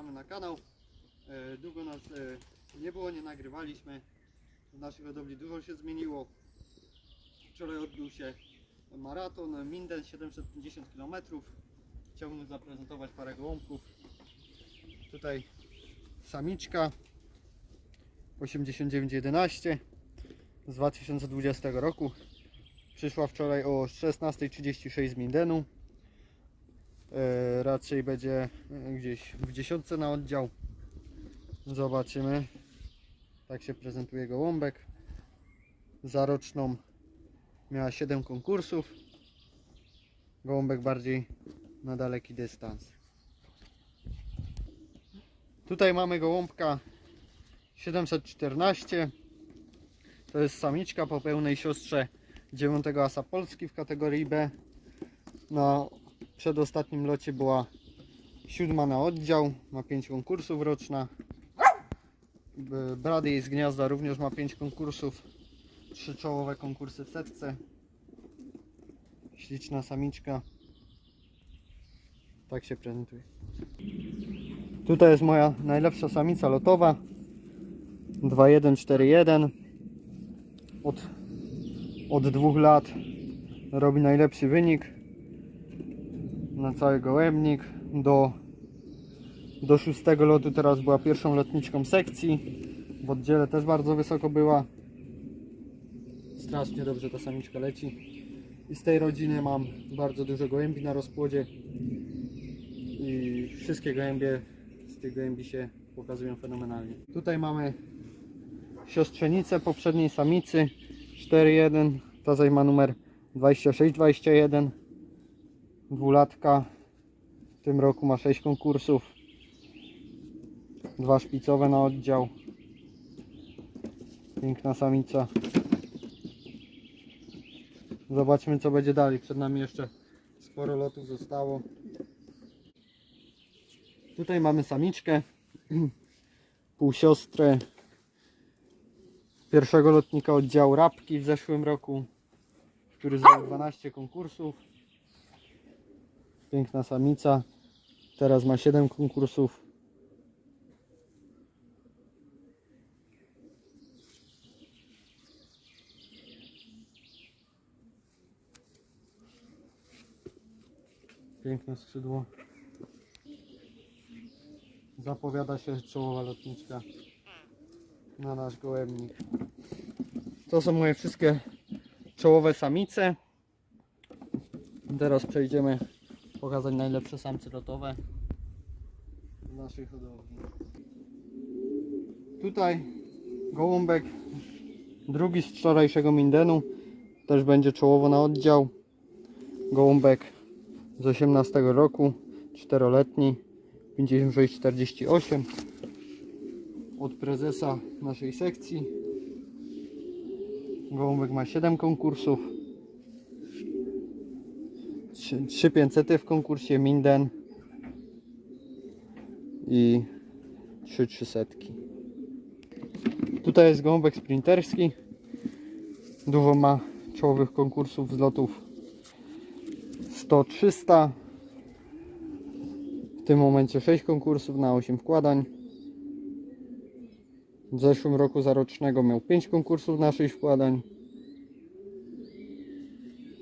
Powracamy na kanał. E, Długo nas e, nie było, nie nagrywaliśmy. W naszej hodowli dużo się zmieniło. Wczoraj odbył się maraton Minden 750 km. Chciałbym zaprezentować parę gołąbków. Tutaj samiczka 8911 z 2020 roku. Przyszła wczoraj o 16.36 z Mindenu. E, raczej będzie e, gdzieś w dziesiątce na oddział. Zobaczymy. Tak się prezentuje gołąbek. Za roczną miała 7 konkursów. Gołąbek bardziej na daleki dystans. Tutaj mamy gołąbka 714. To jest samiczka po pełnej siostrze 9 asa Polski w kategorii B. Na przedostatnim locie była siódma na oddział, ma 5 konkursów roczna. Brady z gniazda również ma 5 konkursów. Trzy czołowe konkursy w setce. Śliczna samiczka. Tak się prezentuje. Tutaj jest moja najlepsza samica lotowa. 2141. Od, od dwóch lat robi najlepszy wynik na cały gołębnik. Do, do szóstego lotu teraz była pierwszą lotniczką sekcji. W oddziale też bardzo wysoko była. Strasznie dobrze ta samiczka leci. I z tej rodziny mam bardzo dużo gołębi na rozpłodzie. I wszystkie gołębie z tych gołębi się pokazują fenomenalnie. Tutaj mamy siostrzenicę poprzedniej samicy 4.1. Ta zajma numer 2621. Dwulatka. W tym roku ma 6 konkursów. Dwa szpicowe na oddział. Piękna samica. Zobaczmy co będzie dalej. Przed nami jeszcze sporo lotów zostało. Tutaj mamy samiczkę. Półsiostrę pierwszego lotnika oddziału Rabki w zeszłym roku, który zrobił 12 konkursów. Piękna samica. Teraz ma 7 konkursów. Piękne skrzydło. Zapowiada się czołowa lotniczka na nasz gołębnik. To są moje wszystkie czołowe samice. Teraz przejdziemy pokazać najlepsze samce lotowe w naszej hodowli. Tutaj gołąbek drugi z wczorajszego Mindenu też będzie czołowo na oddział. Gołąbek z 18 roku, czteroletni, 5648 od prezesa naszej sekcji. Gołąbek ma 7 konkursów. 3 3500 w konkursie Minden i 3 300. Tutaj jest gołąbek sprinterski. Dużo ma czołowych konkursów z lotów 100-300. W tym momencie 6 konkursów na 8 wkładań. W zeszłym roku zarocznego miał 5 konkursów na 6 wkładań.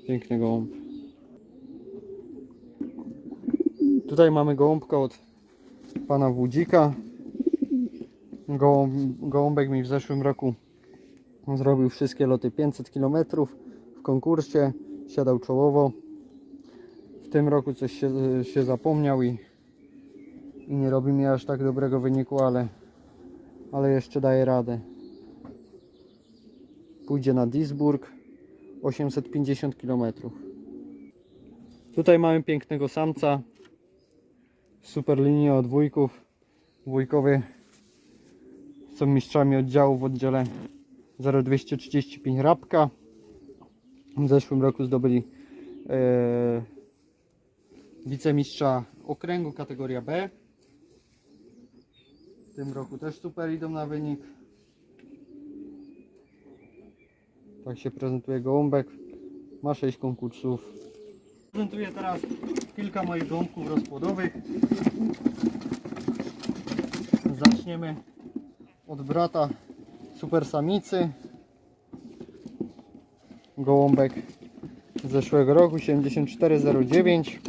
Piękny gołąb. Tutaj mamy gołąbka od pana Wódzika. Gołąb, gołąbek mi w zeszłym roku zrobił wszystkie loty 500 km w konkursie. Siadał czołowo. W tym roku coś się, się zapomniał i, i nie robi mi aż tak dobrego wyniku, ale ale jeszcze daje radę. Pójdzie na Duisburg 850 km. Tutaj mamy pięknego samca. Super linia od wujków. Wujkowie są mistrzami oddziału w oddziale 0235 Rabka. W zeszłym roku zdobyli e, wicemistrza okręgu kategoria B. W tym roku też super idą na wynik. Tak się prezentuje gołąbek. Ma 6 konkursów. Prezentuję teraz kilka moich gołąbków rozpłodowych. zaczniemy od brata super samicy. Gołąbek z zeszłego roku 7409.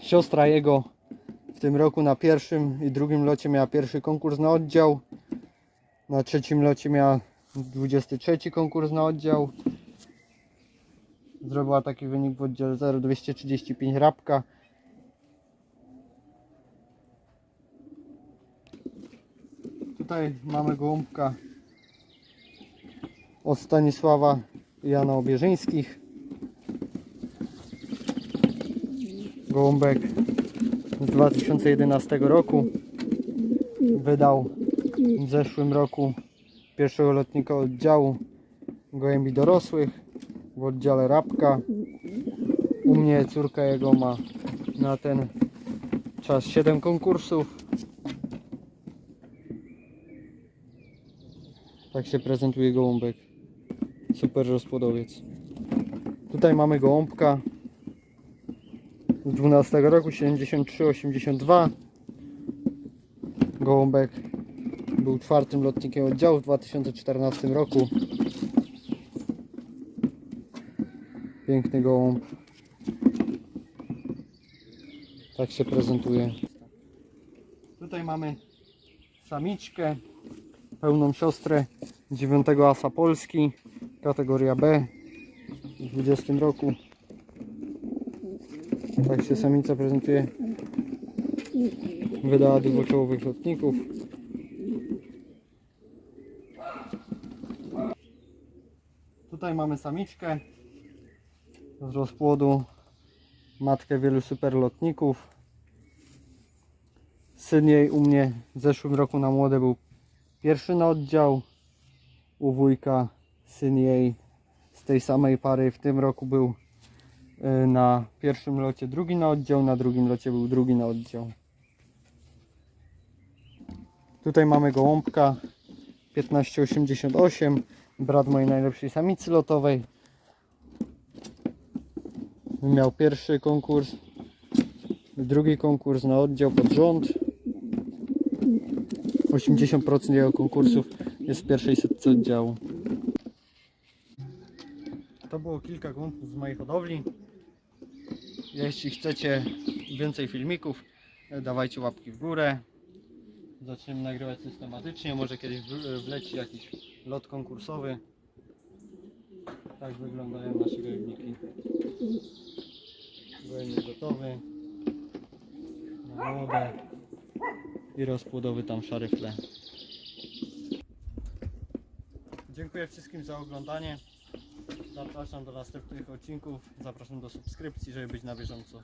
Siostra jego w tym roku na pierwszym i drugim locie miała pierwszy konkurs na oddział. Na trzecim locie miała 23 konkurs na oddział. Zrobiła taki wynik w oddziale 0235 rabka. Tutaj mamy gołąbka od Stanisława Jana Obierzyńskich. Gołąbek z 2011 roku. Wydał w zeszłym roku pierwszego lotnika oddziału gołębi dorosłych w oddziale Rabka. U mnie córka jego ma na ten czas 7 konkursów. Tak się prezentuje gołąbek. Super rozpłodowiec. Tutaj mamy gołąbka z 12 roku 73-82. Gołąbek był czwartym lotnikiem oddziału w 2014 roku. Piękny gołąb. Tak się prezentuje. Tutaj mamy samiczkę, pełną siostrę 9 asa Polski, kategoria B w 20 roku. Tak się samica prezentuje. Wydała dwuczołowych lotników. Tutaj mamy samiczkę z rozpłodu, matkę wielu superlotników. Syn jej u mnie w zeszłym roku na młode był pierwszy na oddział. U wujka syn jej z tej samej pary w tym roku był y, na pierwszym locie drugi na oddział, na drugim locie był drugi na oddział. Tutaj mamy gołąbka 1588, brat mojej najlepszej samicy lotowej. Miał pierwszy konkurs, drugi konkurs na oddział pod rząd. 80% jego konkursów jest w pierwszej setce oddziału. To było kilka gołąbków z mojej hodowli. Jeśli chcecie więcej filmików, dawajcie łapki w górę. Zaczniemy nagrywać systematycznie. Może kiedyś wleci jakiś lot konkursowy. Tak wyglądają nasze gołębniki. Gołębnik gotowy. Na młode. I rozpłodowy tam szary w tle. Dziękuję wszystkim za oglądanie. Zapraszam do następnych odcinków. Zapraszam do subskrypcji, żeby być na bieżąco.